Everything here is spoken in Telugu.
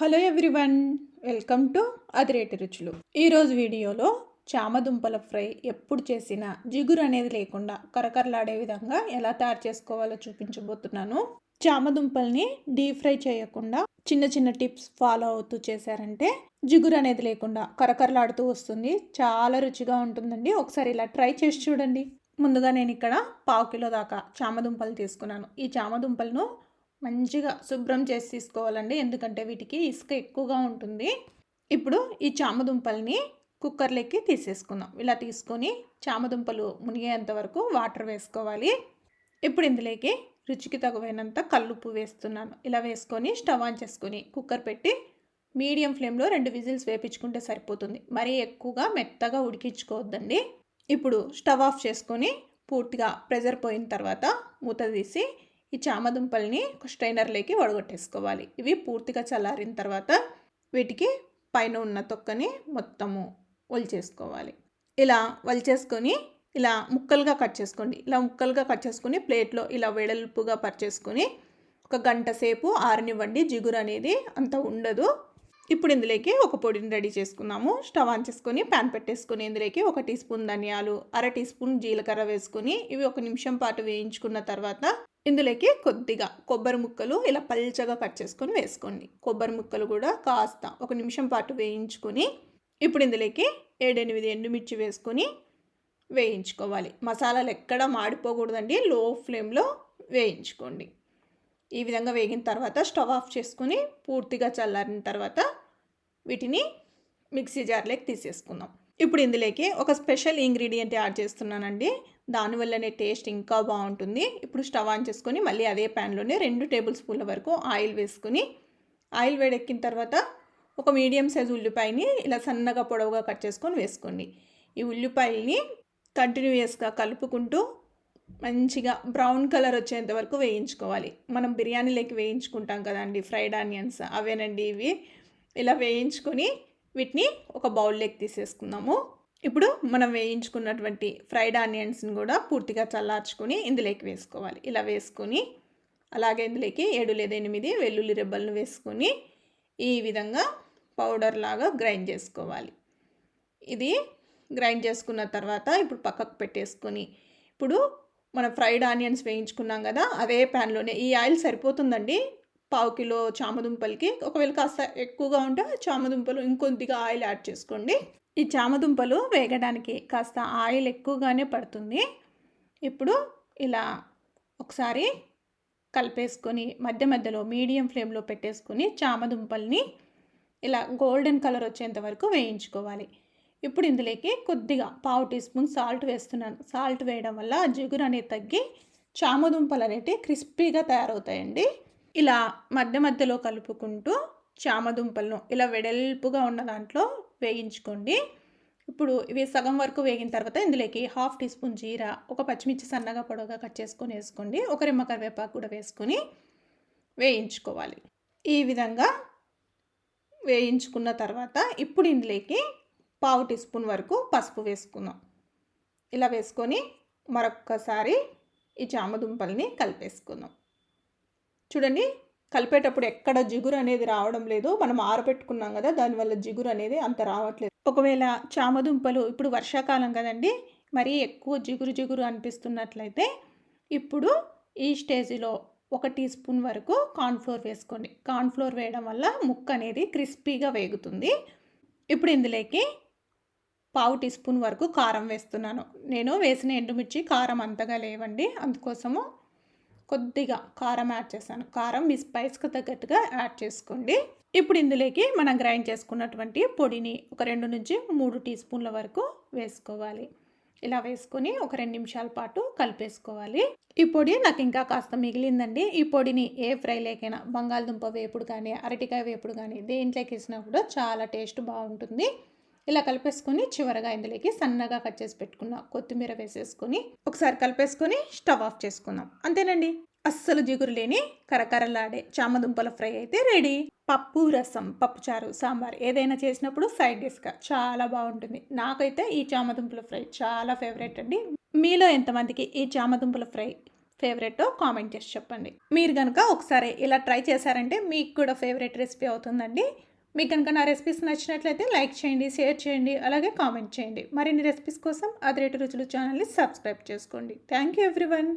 Hello everyone welcome to Adireti Ruchulu. ఈరోజు వీడియోలో చామదుంపల ఫ్రై ఎప్పుడు చేసినా జిగురు అనేది లేకుండా కరకరలాడే విధంగా ఎలా తయారు చేసుకోవాలో చూపించబోతున్నాను. చామదుంపల్ని డీప్ ఫ్రై చేయకుండా చిన్న చిన్న టిప్స్ ఫాలో అవుతూ చేశారంటే జిగురు అనేది లేకుండా కరకరలాడుతూ వస్తుంది. చాలా రుచిగా ఉంటుందండి. ఒకసారి ఇలా ట్రై చేసి చూడండి. ముందుగా నేను ఇక్కడ పావు కిలో దాకా చామదుంపలు తీసుకున్నాను. ఈ చామదుంపలను మంచిగా శుభ్రం చేసి తీసుకోవాలండి. ఎందుకంటే వీటికి ఇసుక ఎక్కువగా ఉంటుంది. ఇప్పుడు ఈ చామదుంపల్ని కుక్కర్లోకి తీసేసుకుందాం. ఇలా తీసుకొని చామదుంపలు మునిగేంత వరకు వాటర్ వేసుకోవాలి. ఇప్పుడు ఇందులోకి రుచికి తగువైనంత కల్లుప్పు వేస్తున్నాను. ఇలా వేసుకొని స్టవ్ ఆన్ చేసుకొని కుక్కర్ పెట్టి మీడియం ఫ్లేమ్లో రెండు విజిల్స్ వేపించుకుంటే సరిపోతుంది. మరీ ఎక్కువగా మెత్తగా ఉడికించుకోవద్దండి. ఇప్పుడు స్టవ్ ఆఫ్ చేసుకొని పూర్తిగా ప్రెజర్ పోయిన తర్వాత మూత తీసి ఈ చామదుంపల్ని ఒక స్ట్రైనర్లోకి వడగొట్టేసుకోవాలి. ఇవి పూర్తిగా చల్లారిన తర్వాత వీటికి పైన ఉన్న తొక్కని మొత్తము వలిచేసుకోవాలి ఇలా వలిచేసుకొని ఇలా ముక్కలుగా కట్ చేసుకోండి. ఇలా ముక్కలుగా కట్ చేసుకుని ప్లేట్లో ఇలా వెడల్పుగా పరిచేసుకొని ఒక గంట సేపు ఆరనివ్వండి. జిగురు అనేది అంత ఉండదు. ఇప్పుడు ఇందులోకి ఒక పొడిని రెడీ చేసుకున్నాము స్టవ్ ఆన్ చేసుకొని ప్యాన్ పెట్టేసుకొని ఇందులోకి ఒక టీ స్పూన్ ధనియాలు అర టీ స్పూన్ జీలకర్ర వేసుకొని ఇవి ఒక నిమిషం పాటు వేయించుకున్న తర్వాత ఇందులోకి కొద్దిగా కొబ్బరి ముక్కలు ఇలా పల్చగా కట్ చేసుకొని వేసుకోండి. కొబ్బరి ముక్కలు కూడా కాస్త ఒక నిమిషం పాటు వేయించుకొని ఇప్పుడు ఇందులోకి ఏడెనిమిది ఎండుమిర్చి వేసుకొని వేయించుకోవాలి. మసాలాలు ఎక్కడ మాడిపోకూడదండి. లో ఫ్లేమ్లో వేయించుకోండి. ఈ విధంగా వేగిన తర్వాత స్టవ్ ఆఫ్ చేసుకుని పూర్తిగా చల్లారిన తర్వాత వీటిని మిక్సీ జార్లోకి తీసేసుకుందాం. ఇప్పుడు ఇందులోకి ఒక స్పెషల్ ఇంగ్రీడియంట్ యాడ్ చేస్తున్నానండి. దానివల్లనే టేస్ట్ ఇంకా బాగుంటుంది. ఇప్పుడు స్టవ్ ఆన్ చేసుకొని మళ్ళీ అదే ప్యాన్లోనే రెండు టేబుల్ స్పూన్ల వరకు ఆయిల్ వేసుకొని ఆయిల్ వేడెక్కిన తర్వాత ఒక మీడియం సైజ్ ఉల్లిపాయని ఇలా సన్నగా పొడవుగా కట్ చేసుకొని వేసుకోండి. ఈ ఉల్లిపాయల్ని కంటిన్యూయస్గా కలుపుకుంటూ మంచిగా బ్రౌన్ కలర్ వచ్చేంత వరకు వేయించుకోవాలి. మనం బిర్యానీలోకి వేయించుకుంటాం కదండి ఫ్రైడ్ ఆనియన్స్ అవేనండి ఇవి. ఇలా వేయించుకొని వీటిని ఒక బౌల్లోకి తీసేసుకుందాము. ఇప్పుడు మనం వేయించుకున్నటువంటి ఫ్రైడ్ ఆనియన్స్ని కూడా పూర్తిగా చల్లార్చుకొని ఇందులోకి వేసుకోవాలి. ఇలా వేసుకొని అలాగే ఇందులోకి ఏడు లేదా ఎనిమిది వెల్లుల్లి రెబ్బలను వేసుకొని ఈ విధంగా పౌడర్ లాగా గ్రైండ్ చేసుకోవాలి. ఇది గ్రైండ్ చేసుకున్న తర్వాత ఇప్పుడు పక్కకు పెట్టేసుకొని ఇప్పుడు మనం ఫ్రైడ్ ఆనియన్స్ వేయించుకున్నాం కదా అదే ప్యాన్లోనే ఈ ఆయిల్ సరిపోతుందండి? పావు కిలో చామదుంపలకి ఒకవేళ కాస్త ఎక్కువగా ఉంటే చామదుంపలు ఇంకొద్దిగా ఆయిల్ యాడ్ చేసుకోండి. ఈ చామదుంపలు వేగడానికి కాస్త ఆయిల్ ఎక్కువగానే పడుతుంది. ఇప్పుడు ఇలా ఒకసారి కలిపేసుకొని మధ్య మధ్యలో మీడియం ఫ్లేమ్లో పెట్టేసుకొని చామదుంపల్ని ఇలా గోల్డెన్ కలర్ వచ్చేంత వరకు వేయించుకోవాలి. ఇప్పుడు ఇందులోకి కొద్దిగా పావు టీ స్పూన్ సాల్ట్ వేస్తున్నాను. సాల్ట్ వేయడం వల్ల జిగురు అనేది తగ్గి చామదుంపలు అనేటివి క్రిస్పీగా తయారవుతాయండి. ఇలా మధ్య మధ్యలో కలుపుకుంటూ చామదుంపలను ఇలా వెడల్పుగా ఉన్న దాంట్లో వేయించుకోండి. ఇప్పుడు ఇవి సగం వరకు వేగిన తర్వాత ఇందులోకి హాఫ్ టీ స్పూన్ జీరా ఒక పచ్చిమిర్చి సన్నగా పొడవుగా కట్ చేసుకొని వేసుకోండి. ఒక రిమ్మ కరివేపాకు కూడా వేసుకొని వేయించుకోవాలి. ఈ విధంగా వేయించుకున్న తర్వాత ఇప్పుడు ఇందులోకి పావు టీ స్పూన్ వరకు పసుపు వేసుకుందాం. ఇలా వేసుకొని మరొక్కసారి ఈ చామదుంపల్ని కలిపేసుకుందాం. చూడండి కలిపేటప్పుడు ఎక్కడ జిగురు అనేది రావడం లేదు. మనం ఆరబెట్టుకున్నాం కదా దానివల్ల జిగురు అనేది అంత రావట్లేదు. ఒకవేళ చామదుంపలు ఇప్పుడు వర్షాకాలం కదండి మరీ ఎక్కువ జిగురు జిగురు అనిపిస్తున్నట్లయితే ఇప్పుడు ఈ స్టేజ్లో ఒక టీ స్పూన్ వరకు కార్న్ఫ్లోర్ వేసుకోండి. కార్న్ఫ్లోర్ వేయడం వల్ల ముక్క అనేది క్రిస్పీగా వేగుతుంది. ఇప్పుడు ఇందులోకి పావు టీ స్పూన్ వరకు కారం వేస్తున్నాను. నేను వేసిన ఎండుమిర్చి కారం అంతగా లేవండి. అందుకోసము కొద్దిగా కారం యాడ్ చేశాను. కారం మీ స్పైస్కి తగ్గట్టుగా యాడ్ చేసుకోండి. ఇప్పుడు ఇందులోకి మనం గ్రైండ్ చేసుకున్నటువంటి పొడిని ఒక రెండు నుంచి మూడు టీ స్పూన్ల వరకు వేసుకోవాలి. ఇలా వేసుకొని ఒక రెండు నిమిషాల పాటు కలిపేసుకోవాలి. ఈ పొడి నాకు ఇంకా కాస్త మిగిలిందండి. ఈ పొడిని ఏ ఫ్రై లేకైనా బంగాళదుంప వేపుడు కానీ అరటికాయ వేపుడు కానీ దేంట్లోకి వేసినా కూడా చాలా టేస్ట్ బాగుంటుంది. ఇలా కలిపేసుకొని చివరగా ఇందులోకి సన్నగా కట్ చేసి పెట్టుకున్న కొత్తిమీర వేసేసుకొని ఒకసారి కలిపేసుకొని స్టవ్ ఆఫ్ చేసుకుందాం. అంతేనండి? అస్సలు జిగురు లేని కరకరలాడే చామదుంపల ఫ్రై అయితే రెడీ. పప్పు రసం పప్పుచారు సాంబార్ ఏదైనా చేసినప్పుడు సైడ్ డిష్గా చాలా బాగుంటుంది. నాకైతే ఈ చామదుంపల ఫ్రై చాలా ఫేవరెట్ అండి. మీలో ఎంతమందికి ఈ చామదుంపల ఫ్రై ఫేవరెటో కామెంట్ చేసి చెప్పండి. మీరు కనుక ఒకసారి ఇలా ట్రై చేశారంటే మీకు కూడా ఫేవరెట్ రెసిపీ అవుతుందండి. మీకు కనుక నా రెసిపీస్ నచ్చినట్లయితే లైక్ చేయండి షేర్ చేయండి అలాగే కామెంట్ చేయండి. మరిన్ని రెసిపీస్ కోసం అదిరేటు రుచులు ఛానల్ని సబ్స్క్రైబ్ చేసుకోండి. Thank you everyone.